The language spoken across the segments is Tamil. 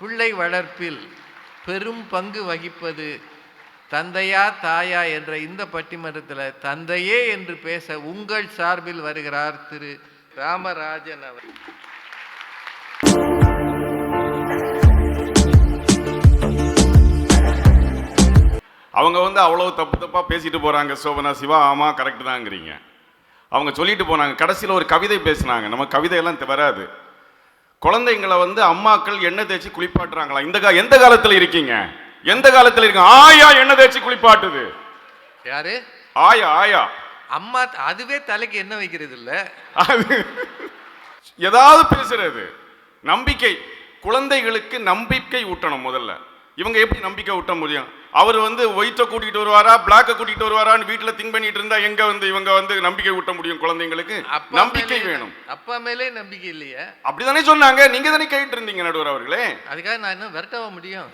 பிள்ளை வளர்ப்பில் பெரும் பங்கு வகிப்பது தந்தையா தாயா என்ற இந்த பட்டிமன்றத்தில் தந்தையே என்று பேச உங்கள் சார்பில் வருகிறார் திரு ராமராஜன் அவர். அவங்க வந்து அவ்வளவு தப்பு தப்பாக பேசிட்டு போகிறாங்க சோபனா சிவா ஆமாம் கரெக்டு தாங்கிறீங்க. அவங்க சொல்லிட்டு போனாங்க கடைசியில் ஒரு கவிதை பேசுனாங்க. நம்ம கவிதையெல்லாம் வராது. குழந்தைங்களை வந்து அம்மாக்கள் எண்ணெய் தேய்ச்சி குளிப்பாட்டுறாங்களா? இந்த கா எந்த காலத்தில் இருக்கீங்க? எந்த காலத்தில் இருக்கீங்க? ஆயா எண்ணெய் தேய்ச்சி குளிப்பாட்டுது. யாரு? ஆயா ஆயா. அம்மா அதுவே தலைக்கு என்ன வைக்கிறது இல்ல. அது ஏதாவது பேசுறது. நம்பிக்கை. குழந்தைகளுக்கு நம்பிக்கை ஊட்டணும் முதல்ல. இவங்க எப்படி நம்பிக்கை ஊட்ட முடியும்? அவர் வந்து ஒயிட்டை கூட்டிட்டு வருவாரா பிளாக்கை கூட்டிட்டு வருவாரான்னு வீட்டில் திங்க் பண்ணிட்டு இருந்தா எங்க வந்து இவங்க வந்து நம்பிக்கை ஊட்ட முடியும் குழந்தைங்களுக்கு? நம்பிக்கை வேணும். அப்பா மேலே நம்பிக்கை இல்லையா. அப்படிதானே சொன்னாங்க. நீங்க தானே கேட்டு இருந்தீங்க நடுவர் அவர்களே. அதுக்காக நான் இன்னும் விரட்டவ முடியும்.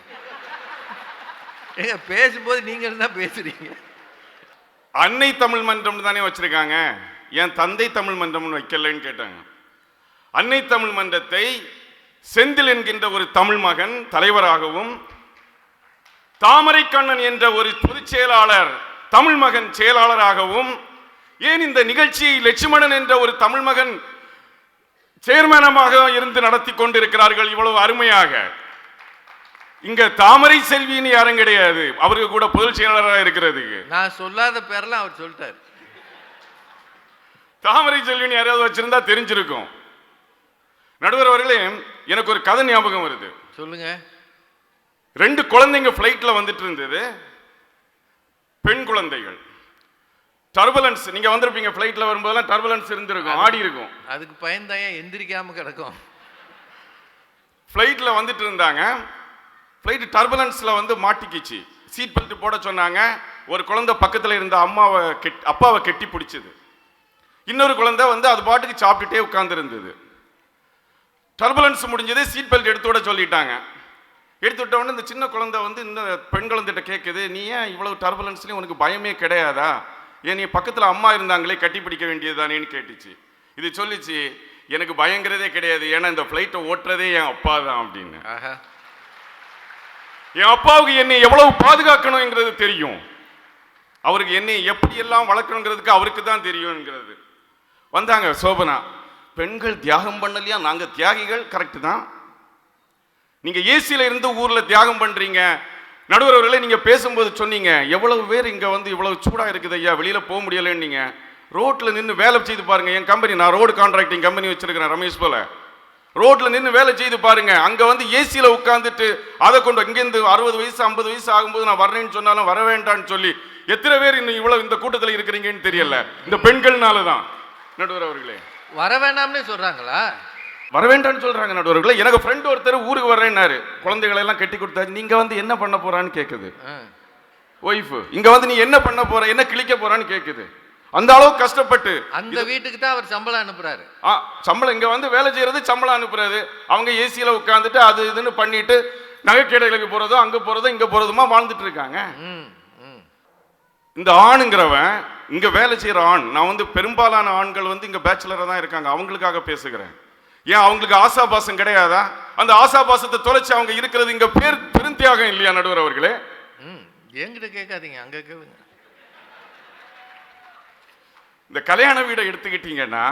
ஏங்க பேசும்போது நீங்க தான் பேசுறீங்க. அன்னை தமிழ் மன்றம் தானே வச்சிருக்காங்க. ஏன் தந்தை தமிழ் மன்றம்னு வைக்கலன்னு கேட்டாங்க. அன்னை தமிழ் மன்றத்தை செந்தில் என்கின்ற ஒரு தமிழ் மகன் தலைவராகவும் தாமரைக்கண்ணன் என்ற ஒரு பொதுச் செயலாளர் தமிழ் மகன் செயலாளராகவும் ஏன் இந்த நிகழ்ச்சியை லட்சுமணன் என்ற ஒரு தமிழ் மகன் சேர்மனமாக இருந்து நடத்தி கொண்டிருக்கிறார்கள் இவ்வளவு அருமையாக? இங்க தாமரை செல்வின்னு யாரும் கிடையாது. அவருக்கு கூட பொதுச் செயலாளராக இருக்கிறதுக்கு நான் சொல்லாத பேரெல்லாம் அவர் சொல்லிட்டார். தாமரை செல்வின்னு யாராவது வச்சிருந்தா தெரிஞ்சிருக்கும். நடுவர் அவர்களே எனக்கு ஒரு கதை ஞாபகம் வருது. சொல்லுங்க. ரெண்டு குழந்தைங்க ஃப்ளைட்ல வந்துட்டு இருந்தது. பெண் குழந்தைகள். டர்புலன்ஸ் நீங்க வந்திருப்பீங்க ஃப்ளைட்ல வரும்போதெல்லாம் டர்புலன்ஸ் இருந்திருக்கும் ஆடி இருக்கும் அதுக்கு பயந்தாயா எந்திரிக்காம கிடக்கும். ஃப்ளைட்ல வந்துட்டு இருந்தாங்க. ஃப்ளைட் டர்புலன்ஸ்ல வந்து மாட்டிக்கிச்சு. சீட் பெல்ட் போட சொன்னாங்க. ஒரு குழந்தை பக்கத்துல இருந்த அம்மாவை கெட் அப்பாவை கெட்டி பிடிச்சது. இன்னொரு குழந்தை வந்து அது பாட்டுக்கு சாப்பிட்டுட்டே உட்கார்ந்து இருந்தது டர்புலன்ஸ் முடிஞ்சது சீட் பெல்ட் எடுத்து விட சொல்லிட்டாங்க. எடுத்து விட்ட உடனே இந்த சின்ன குழந்தை வந்து இந்த பெண் குழந்தைகிட்ட கேட்குது நீ ஏன் இவ்வளவு டர்புலன்ஸ்லேயும் உனக்கு பயமே கிடையாதா? ஏன் நீ பக்கத்தில் அம்மா இருந்தாங்களே கட்டி பிடிக்க வேண்டியதுதானேன்னு கேட்டுச்சு. இது சொல்லிச்சு எனக்கு பயங்கிறதே கிடையாது. ஏன்னா இந்த ஃப்ளைட்டை ஓட்டுறதே என் அப்பா தான் அப்படின்னு. என் அப்பாவுக்கு என்னை எவ்வளவு பாதுகாக்கணுங்கிறது தெரியும். அவருக்கு என்னை எப்படியெல்லாம் வளர்க்கணுங்கிறதுக்கு அவருக்கு தான் தெரியும்ங்கிறது வந்தாங்க சோபனா பெண்கள் தியாகம் பண்ணலையா? நாங்க தியாகிகள். கரெக்டு தான். நீங்கள் ஏசியில் இருந்து ஊரில் தியாகம் பண்ணுறீங்க நடுவர் அவர்களே பேசும்போது சொன்னீங்க எவ்வளவு பேர் இங்கே வந்து இவ்வளவு சூடாக இருக்குது ஐயா வெளியில் போக முடியலைன்னீங்க. ரோட்டில் நின்று வேலை செய்து பாருங்கள் என் கம்பெனி நான் ரோடு கான்ட்ராக்டிங் கம்பெனி வச்சுருக்கிறேன் ரமேஷ் போல். ரோட்டில் நின்று வேலை செய்து பாருங்கள் அங்கே வந்து ஏசியில் உட்காந்துட்டு அதை கொண்டு இங்கேருந்து அறுபது வயசு ஐம்பது வயசு ஆகும்போது நான் வரேன்னு சொன்னாலும் வர வேண்டான்னு சொல்லி எத்தனை பேர் இன்னும் இவ்வளோ இந்த கூட்டத்தில் இருக்கிறீங்கன்னு தெரியல. இந்த பெண்கள்னால தான் நடுவர் அவர்களே வர வேண்டாம்னே சொல்கிறாங்களா வர வேண்டாம்னு சொல்றாங்க நடுவர்களே. எனக்கு ஃப்ரெண்ட் ஒருத்தர் ஊருக்கு வர்றேன்னாரு. குழந்தைகளை எல்லாம் கட்டி கொடுத்தாரு. நீங்க வந்து என்ன பண்ண போறான்னு கேக்குது. ஆ. ஒய்ஃப் இங்க வந்து நீ என்ன பண்ண போற என்ன கிழிக்க போறான்னு கேக்குது. அந்த அளவுக்கு கஷ்டப்பட்டு அந்த வீட்டுக்கு தான் அவர் சம்பளம் அனுப்புறாரு. ஆ, சம்பளம் இங்க வந்து வேலை செய்யறது சம்பளம் அனுப்புறது அவங்க ஏசியில உட்காந்துட்டு அது இதுன்னு பண்ணிட்டு நகைக்கடைகளுக்கு போறதோ அங்க போறதோ இங்க போறதுமா வாழ்ந்துட்டு இருக்காங்க. இந்த ஆணுங்கிறவன் இங்க வேலை செய்யற ஆண் நான் வந்து பெரும்பாலான ஆண்கள் வந்து இங்க பேச்சுலரா தான் இருக்காங்க. அவங்களுக்காக பேசுகிறேன். ஏன் அவங்களுக்கு ஆசாபாசம் கிடையாதா? அந்த ஆசாபாசத்தை தொலைச்சு அவங்க இருக்கிறது இங்க பேர் பெருந்தியாகம் இல்லையா நடுவர் அவர்களே? ம் என்கிட்ட கேட்காதீங்க அங்க கேளுங்க. இந்த கல்யாண வீடை எடுத்துக்கிட்டீங்கன்னா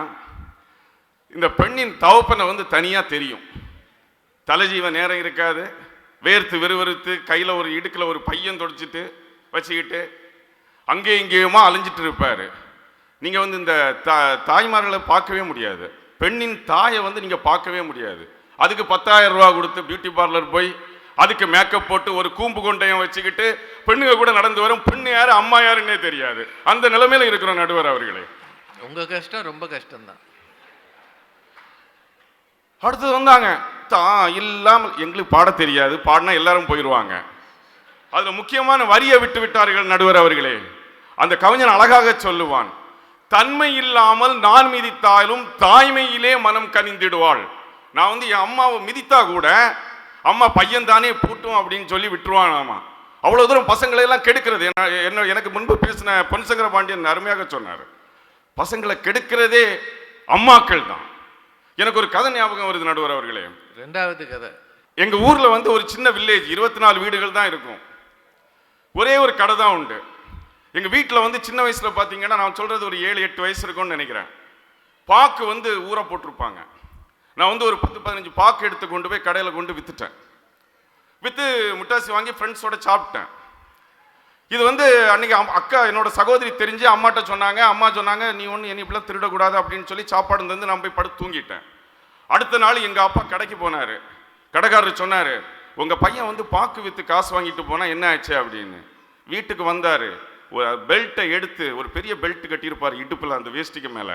இந்த பெண்ணின் தவப்பனை வந்து தனியா தெரியும். தலைஜீவ நேரம் இருக்காது. வேர்த்து விறுவிறுத்து கையில ஒரு இடுக்குல ஒரு பையன் தொடச்சிட்டு வச்சுக்கிட்டு அங்கே இங்கேயுமா அலைஞ்சிட்டு இருப்பாரு. நீங்க வந்து இந்த தா தாய்மார்களை பார்க்கவே முடியாது. பெண்ணின் தாயை வந்து நீங்க பார்க்கவே முடியாது. அதுக்கு பத்தாயிரம் ரூபா கொடுத்து பியூட்டி பார்லர் போய் அதுக்கு மேக்கப் போட்டு ஒரு கூம்பு கொண்டையும் வச்சுக்கிட்டு பெண்ணுங்க கூட நடந்து வரும். பெண்ணு யாரு அம்மா யாருன்னே தெரியாது. அந்த நிலைமையில இருக்கிறோம் நடுவர் அவர்களே. உங்க கஷ்டம் ரொம்ப கஷ்டம்தான். அடுத்தது வந்தாங்க. தான் இல்லாமல் எங்களுக்கு பாட தெரியாது. பாடினா எல்லாரும் போயிடுவாங்க அதுல முக்கியமான வரியை விட்டு விட்டார்கள் நடுவர் அவர்களே. அந்த கவிஞன் அழகாக சொல்லுவான். தன்மை இல்லாமல் நான் மிதித்தாலும் தாய்மையிலே மனம் கனிந்திடுவாள். நான் வந்து என் அம்மாவை மிதித்தா கூட அம்மா பையன் தானே பூட்டும் அப்படின்னு சொல்லி விட்டுருவான் ஆமா அவ்வளவு தூரம் பசங்களை எல்லாம் கெடுக்கிறது. என்ன எனக்கு முன்பு பேசின பொன்சங்கர பாண்டியன் அருமையாக சொன்னார். பசங்களை கெடுக்கிறதே அம்மாக்கள் தான் எனக்கு ஒரு கதை ஞாபகம் வருது நடுவர் அவர்களே. ரெண்டாவது கதை. எங்க ஊர்ல வந்து ஒரு சின்ன வில்லேஜ் இருபத்தி நாலு வீடுகள் தான் இருக்கும். ஒரே ஒரு கடை தான் உண்டு. எங்கள் வீட்டில் வந்து சின்ன வயசில் பார்த்தீங்கன்னா நான் சொல்கிறது ஒரு ஏழு எட்டு வயசு இருக்கும்னு நினைக்கிறேன். பாக்கு வந்து ஊற போட்டிருப்பாங்க. நான் வந்து ஒரு பத்து பதினஞ்சு பாக்கு எடுத்து கொண்டு போய் கடையில் கொண்டு விற்றுட்டேன் விற்று முட்டாசி வாங்கி ஃப்ரெண்ட்ஸோட சாப்பிட்டேன். இது வந்து அன்றைக்கி அம்- அக்கா என்னோட சகோதரி தெரிஞ்சு அம்மாட்ட சொன்னாங்க அம்மா சொன்னாங்க நீ ஒன்று என்னை இப்படிலாம் திருடக்கூடாது அப்படின்னு சொல்லி சாப்பாடு தந்து நான் போய் படுத்து தூங்கிட்டேன். அடுத்த நாள் எங்கள் அப்பா கடைக்கு போனார். கடைக்காரர் சொன்னார் உங்கள் பையன் வந்து பாக்கு விற்று காசு வாங்கிட்டு போனால் என்ன ஆச்சு? அப்படின்னு. வீட்டுக்கு வந்தார். பெல்ட்டை எடுத்து ஒரு பெரிய பெல்ட் கட்டியிருப்பார் இடுப்பில் அந்த வேஷ்டிக்கு மேலே.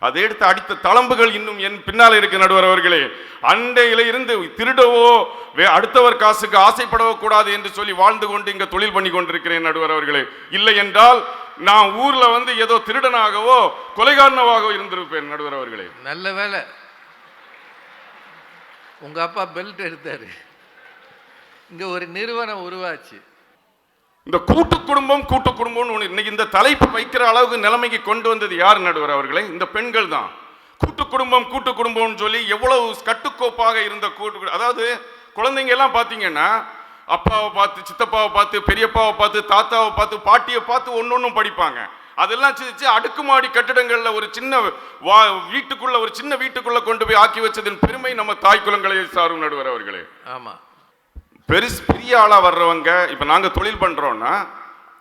அதை எடுத்து அடித்த தளம்புகள் இன்னும் என் பின்னால் இருக்க நடுவர் அவர்களே. அண்டையில இருந்து திருடவோ வே- அடுத்தவர் காசுக்கு ஆசைப்படவோ கூடாது என்று சொல்லி வாழ்ந்து கொண்டு இங்கே தொழில் பண்ணி கொண்டிருக்கிறேன் நடுவர் அவர்களே. இல்லை என்றால் நான் ஊர்ல வந்து ஏதோ திருடனாகவோ கொலைகாரனவாகவோ இருந்திருப்பேன் நடுவர் அவர்களே. நல்ல வேலை. உங்க அப்பா பெல்ட் எடுத்தாரு. இங்க ஒரு நிறுவனம் உருவாச்சு. இந்த கூட்டு குடும்பம் கூட்டு குடும்பம்னு இன்னைக்கு இந்த தலைப்பு வைக்கிற அளவுக்கு நிலைமைக்கு கொண்டு வந்தது யார் நடுவர் அவர்களே? இந்த பெண்கள் தான். கூட்டு குடும்பம் கூட்டு குடும்பம்னு சொல்லி எவ்வளவு கட்டுக்கோப்பாக இருந்த கூட்டு அதாவது குழந்தைங்க எல்லாம் பார்த்தீங்கன்னா அப்பாவை பார்த்து சித்தப்பாவை பார்த்து பெரியப்பாவை பார்த்து தாத்தாவை பார்த்து பாட்டியை பார்த்து ஒன்று ஒன்றும் படிப்பாங்க. அதெல்லாம் சிரிச்சு அடுக்குமாடி கட்டிடங்களில் ஒரு சின்ன வா வீட்டுக்குள்ள ஒரு சின்ன வீட்டுக்குள்ள கொண்டு போய் ஆக்கி வச்சதின் பெருமை நம்ம தாய் குலங்களை சாரும் நடுவர் அவர்களே. ஆமாம் பெருசு பெரிய ஆளா வர்றவங்க இப்ப நாங்க தொழில் பண்றோம்னா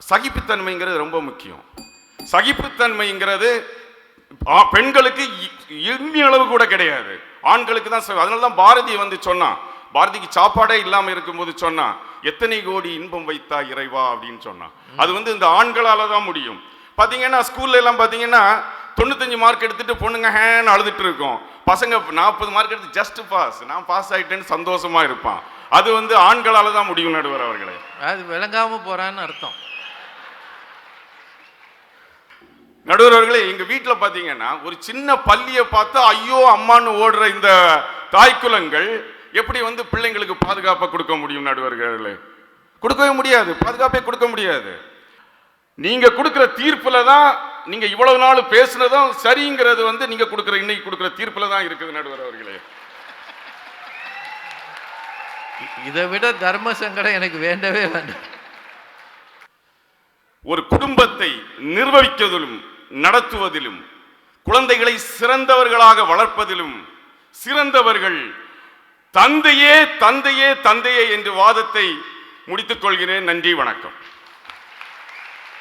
சகிப்புத்தன்மைங்கிறது ரொம்ப முக்கியம். சகிப்புத்தன்மைங்கிறது பெண்களுக்கு எண்ணி அளவு கூட கிடையாது. ஆண்களுக்கு தான் அதனால தான் பாரதி வந்து சொன்னான் பாரதிக்கு சாப்பாடே இல்லாம இருக்கும்போது சொன்னான் எத்தனை கோடி இன்பம் வைத்தா இறைவா அப்படின்னு சொன்னான் அது வந்து இந்த ஆண்களால தான் முடியும். பாத்தீங்கன்னா ஸ்கூல்ல எல்லாம் பாத்தீங்கன்னா தொண்ணூத்தஞ்சு மார்க் எடுத்துட்டு பொண்ணுங்க ஹேன்னு அழுதுட்டு இருக்கும். பசங்க நாற்பது மார்க் எடுத்து ஜஸ்ட் பாஸ் நான் பாஸ் ஆயிட்டேன்னு சந்தோஷமா இருப்பான். அது வந்து ஆண்களால தான் முடியும் நடுவர் அவர்களே. அது விளங்காம போறான்னு அர்த்தம். நடுவர் அவர்களே எங்க வீட்டுல பாத்தீங்கன்னா ஒரு சின்ன பள்ளியை பார்த்து ஐயோ அம்மான்னு ஓடுற இந்த தாய்க்குலங்கள் எப்படி வந்து பிள்ளைங்களுக்கு பாதுகாப்பை கொடுக்க முடியும் நடுவர்களே? கொடுக்கவே முடியாது பாதுகாப்பே கொடுக்க முடியாது. நீங்க கொடுக்கிற தீர்ப்புல தான் நீங்க இவ்வளவு நாள் பேசுனதும் சரிங்கிறது வந்து நீங்க கொடுக்கிற இன்னைக்கு கொடுக்கிற தீர்ப்புல தான் இருக்குது நடுவர் அவர்களே. இதை விட தர்ம சங்கடம் எனக்கு வேண்டவே வேண்டாம். ஒரு குடும்பத்தை நிர்வகிப்பதிலும் நடத்துவதிலும் குழந்தைகளை சிறந்தவர்களாக வளர்ப்பதிலும் சிறந்தவர்கள் தந்தையே தந்தையே தந்தையே என்று வாதத்தை முடித்துக் கொள்கிறேன். நன்றி வணக்கம்.